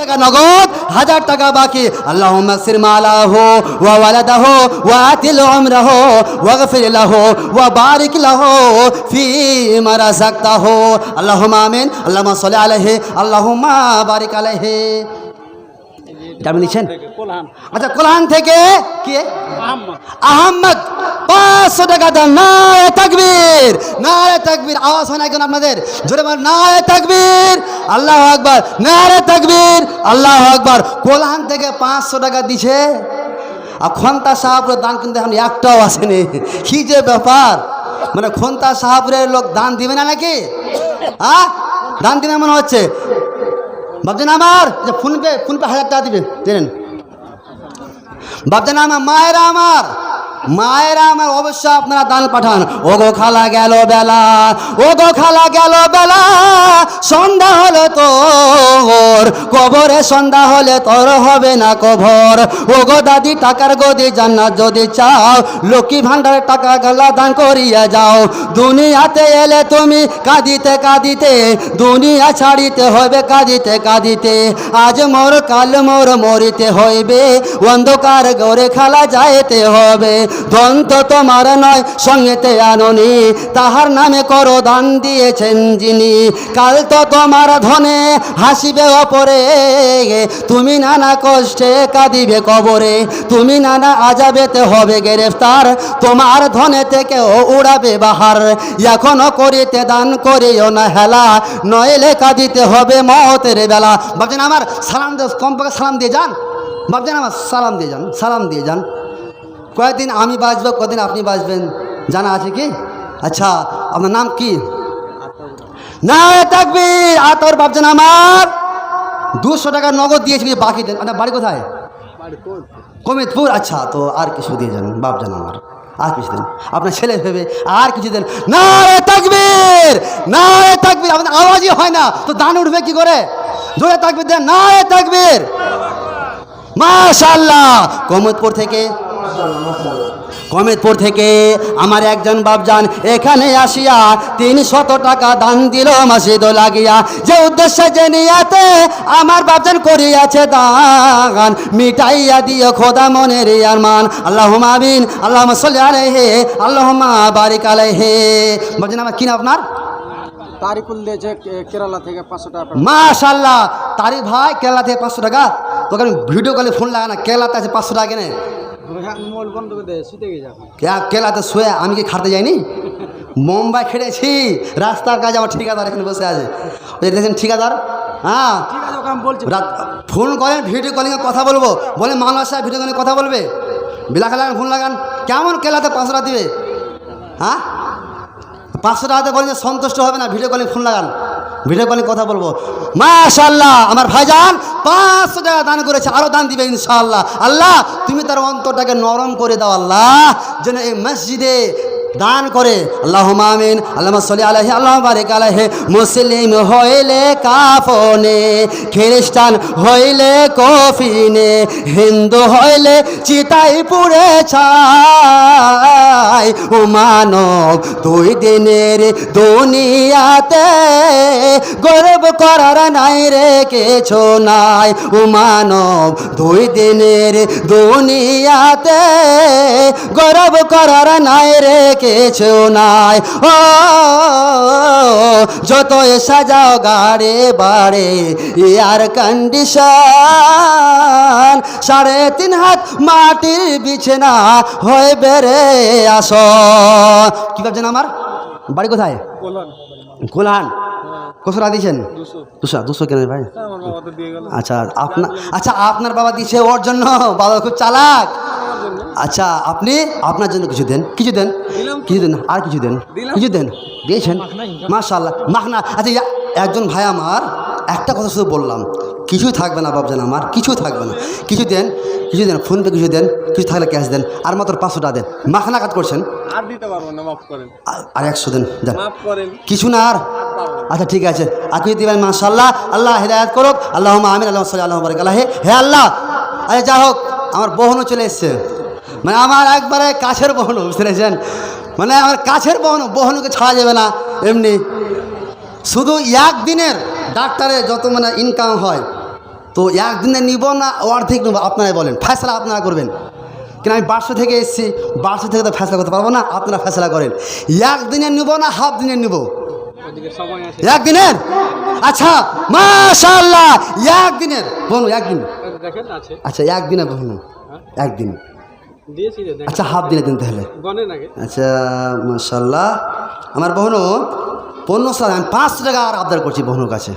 টাকা নগদ, হাজার টাকা বাকি। আল্লাহ মাসির মালাহো ওয়া ওয়ালাদাহো ওয়া আতিল উমরাহো ওয়া গফির লাহু ওয়া বারিক লাহু ফি মা রাযাকতাহু। আল্লাহুম্মা আমিন, আল্লাহুম্মা সাল্লি আলাইহি, আল্লাহুম্মা বারিক আলাইহি। কোলহান আচ্ছা কোরআন থেকে কে? আহম্মদ। পাঁচশো টাকা দেন। নায় তাকবীর। নায় তাকবীর। আওয়াজ হয় না এখন আপনাদের? জোরে বল নায় তাকবীর। আল্লাহ আকবার। নারে তাকবীর। আল্লাহ আকবার। কোরআন থেকে পাঁচশো টাকা দিছে। আর খন্তা সাহাবুরের দান কিন্তু এখন একটাও আসেনি। কি যে ব্যাপার? মানে খন্তা সাহাবুরের লোক দান দিবে না নাকি? হ্যাঁ দান দিবে মনে হচ্ছে? ভাবছেন আমার ফোনপে ফোনপে হাজার টাকা দিবে দেন। বাপজান আমার মায়েরা আমার। মায়েরা আমার অবশ্যই আপনারা দান পাঠান। ও গো খালা গেল বেলা ও গো খালা গেল বেলা, সন্ধ্যা হলো তোর কবরে, সন্ধ্যা হলে তোর হবে না কবর। ও গো দাদি টাকার গদি জান্নাত যদি চাও, লক্ষ্মী ভান্ডারের টাকা গালা দান করিয়া যাও। দুনিয়াতে এলে তুমি কাঁদিতে কাঁদিতে, দুনিয়া ছাড়িতে হবে কাঁদিতে কাঁদিতে। আজ মোর কাল মোর মরিতে হইবে, অন্ধকার গড়ে খেলা যাইতে হবে। দন্ত তোমার নয়, সঙ্গেতে আননি। তাহার নামে করো দান দিয়েছেন যিনি। কাল তো তোমার ধনে হাসিবে অপরে। তুমি নানা কষ্টে কাঁদিবে কবরে। তুমি নানা আজাবেতে হবে গ্রেফতার। তোমার ধনে থেকে ও উড়াবে বাহার। এখনও করিতে দান করিও না হেলা। নইলে কাঁদিতে হবে মতের বেলা। ভাবছেন আমার সালাম কমপক্ষে সালাম দিয়ে যান। ভাবছেন আমার সালাম দিয়ে যান, সালাম দিয়ে যান। কয়েকদিন আমি বাঁচবো, কদিন আপনি বাঁচবেন, জানা আছে কি? আচ্ছা আপনার নাম কি? না থাকবি আতর ভাবছেন আমার। দুশো টাকা নগদ দিয়েছি বাকি দেন আপনার বাড়ি কোথায়? কমিতপুর। আচ্ছা তো আর কিছু দিয়ে যান বাপজান আমার। আর কিছু দেন। আপনার ছেলে ভেবে আর কিছু দেন। না রে তাকবীর না রে আপনার আওয়াজই হয় না। তো দান উঠবে কি করে? জোরে তাকবীর দেন। না রে তাকবীর। মাশাল্লাহ কমিতপুর থেকে কমেদপুর থেকে আমার একজন বাপজান এখানে আসিয়া তিন শত টাকা দান দিল মাসিদ লাগিয়া। যে উদ্দেশ্যে যে নিয়াতে আমার বাপজান করিয়াছে দান মিটাইয়া দিও খোদা মনের আরমান আল্লাহ আমিন আল্লাহ সাল্লি আলাইহি আল্লাহ বারিক আলাইহি। বলছেন আমার কিনা আপনার? তারিকুল দিয়েছে কে- কেরালা থেকে পাঁচশো টাকা। মাশাল্লাহ তারি ভাই কেরালা থেকে পাঁচশো টাকা। তোকে আমি ভিডিও কলে ফোন লাগা না কেরালাতে আছে পাঁচশো টাকা কেনে? হ্যাঁ, কেলাতে শুয়ে আমি কি খাটতে যাইনি? মুম্বাই খেটেছি রাস্তার কাছে আমার ঠিকাদার এখানে বসে আছে। দেখছেন ঠিকাদার? হ্যাঁ। ফোন করেন ভিডিও কলিংয়ে কথা বলব। বলে মানুষ সাহেব ভিডিও কলিংয়ে কথা বলবে। বিলাখা লাগান ফোন লাগান। কেমন কেলাতে পাঁচশো টাকা দিবে? হ্যাঁ? পাঁচশো টাকাতে বলেন সন্তুষ্ট হবে না ভিডিও কলিং ফোন লাগান। ভিডিও কলে কথা বলব। মাশাল্লাহ আমার ভাইজান পাঁচশো টাকা দান করেছে আরও দান দিবে ইনশাআল্লাহ। আল্লাহ, তুমি তার অন্তরটাকে নরম করে দাও, আল্লাহ। যেন এই মসজিদে দান করে। আল্লাহ মামিন আল্লাহ সাল্লি আলাইহি আল্লাহ বারিক আলাইহি। মুসলিম হইলে কাফনে, খ্রিস্টান হইলে কফিনে, হিন্দু হইলে চিতাই পুড়ে ছাই। ও মানব, দুই দিনের দুনিয়াতে গর্ব করার নাই রে, কিছু নাই। ও মানব, দুই দিনের দুনিয়াতে গর্ব করার নাই রে কিছু নাই। ও, যতই সাজাও গাড়ে বাড়ে এয়ার কন্ডিশন সাড়ে তিন হাত মাটির বিছানা হয়ে বেড়ে আস কি ভাবছেন আমার? বাড়ি কোথায়? কোলহান কসরা দিয়েছেন? দুশো। দুশো কেন ভাই? আচ্ছা আপনার আচ্ছা আপনার বাবা দিয়েছে ওর জন্য? বাবা খুব চালাক। আচ্ছা আপনি আপনার জন্য কিছু দেন কিছু দেন কিছু দেন আর কিছু দেন কিছু দেন। দিয়েছেন। মাশাল্লাহ মাখনা। আচ্ছা একজন ভাই আমার একটা কথা শুধু বললাম। কিছুই থাকবে না বাবজান আমার কিছুই থাকবে না। কিছু দেন কিছু দেন ফোনপে কিছু দেন কিছু থাকলে ক্যাশ দেন আর মাত্র পাঁচশো টাকা দেন। মাখনা কাজ করছেন? আর দিতে পারব না মাফ করেন। আর- একশো দেন দেন কিছু না আর। আচ্ছা ঠিক আছে। আর কিছু দিবেন মাশাল্লাহ আল্লাহ হিদায়ত করুক আল্লাহ আমিন আল্লাহ সাল্লাহ আল্লাহ বারিক। আল্লাহ হে আল্লাহ। আরে যা হোক আমার বহনও চলে এসছে। মানে আমার একবারে কাছের বহন বুঝতে পেরেছেন? মানে আমার কাছের বহন বহনকে ছাড়া যাবে না এমনি। শুধু একদিনের ডাক্তারে যত মানে ইনকাম হয় তো একদিনে নিব না অর্ধেক নেব আপনারাই বলেন ফেসলা আপনারা করবেন। কেন আমি বারশো থেকে এসেছি বারশো থেকে তো ফেসলা করতে পারব না আপনারা ফেসলা করেন। একদিনে নিব না হাফ দিনের নিব। একদিনের? আচ্ছা মাশাল্লাহ একদিনের। বলুন একদিন। আচ্ছা একদিনে বলুন। একদিন। দিয়েছি আচ্ছা হাফ দিনে দিন তাহলে। আচ্ছা মাশাল্লাহ আমার বহনও পণ্য সাল আমি পাঁচশো টাকা আর আবদার করছি বহনুর কাছে।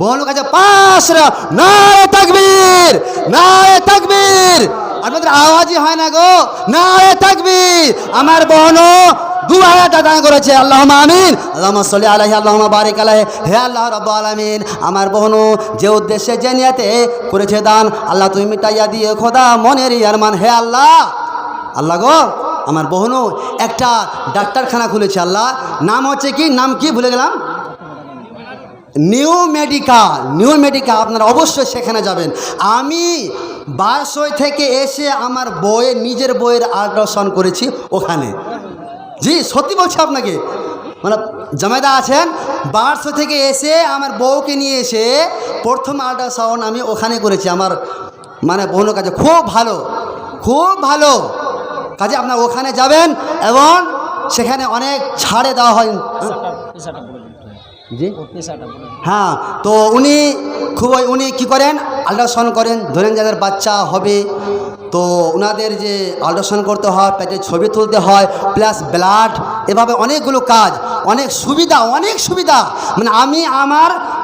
বহনুর কাছে টাকা নারে তাকবীর নারে তাকবীর। আপনাদের আওয়াজই হয় না গো। নারে তাকবীর। আমার বহনও দু হাজার টাকা দান করেছে। আল্লাহ আমিন। আল্লাহ সাল্লি আলাহি আল্লাহ বারিক আলাহি হে আল্লাহ রব আলমিন। আমার বহনু যে উদ্দেশ্যে যে নিয়াতে করেছে দান, আল্লাহ তুমি মিটাইয়া দিয়ে খোদা মনের ইয়ারমান হে আল্লাহ। আল্লাহ গো, আমার বহনু একটা ডাক্তারখানা খুলেছে। আল্লাহ, নাম হচ্ছে কি? নাম কি ভুলে গেলাম? নিউ মেডিকা নিউ মেডিকা আপনারা অবশ্যই সেখানে যাবেন। আমি বাসই থেকে এসে আমার বইয়ের নিজের বইয়ের আল্ট্রাসাউন্ড করেছি ওখানে। জি, সত্যি বলছি আপনাকে। মানে জামাইদা আছেন বারশো থেকে এসে আমার বউকে নিয়ে এসে প্রথম আল্ট্রাসাউন্ড আমি ওখানে করেছি। আমার মানে বোনের কাছে খুব ভালো খুব ভালো। কাজে আপনার ওখানে যাবেন এবং সেখানে অনেক ছাড়ে দেওয়া হয়। জি। হ্যাঁ তো উনি খুবই উনি কি করেন? আল্ট্রাসাউন্ড করেন ধরেন যাদের বাচ্চা হবে তো ওনাদের যে আল্ট্রাসাউন্ড করতে হয় পেটে ছবি তুলতে হয় প্লাস ব্লাড এভাবে অনেকগুলো কাজ অনেক সুবিধা অনেক সুবিধা। মানে আমি আমার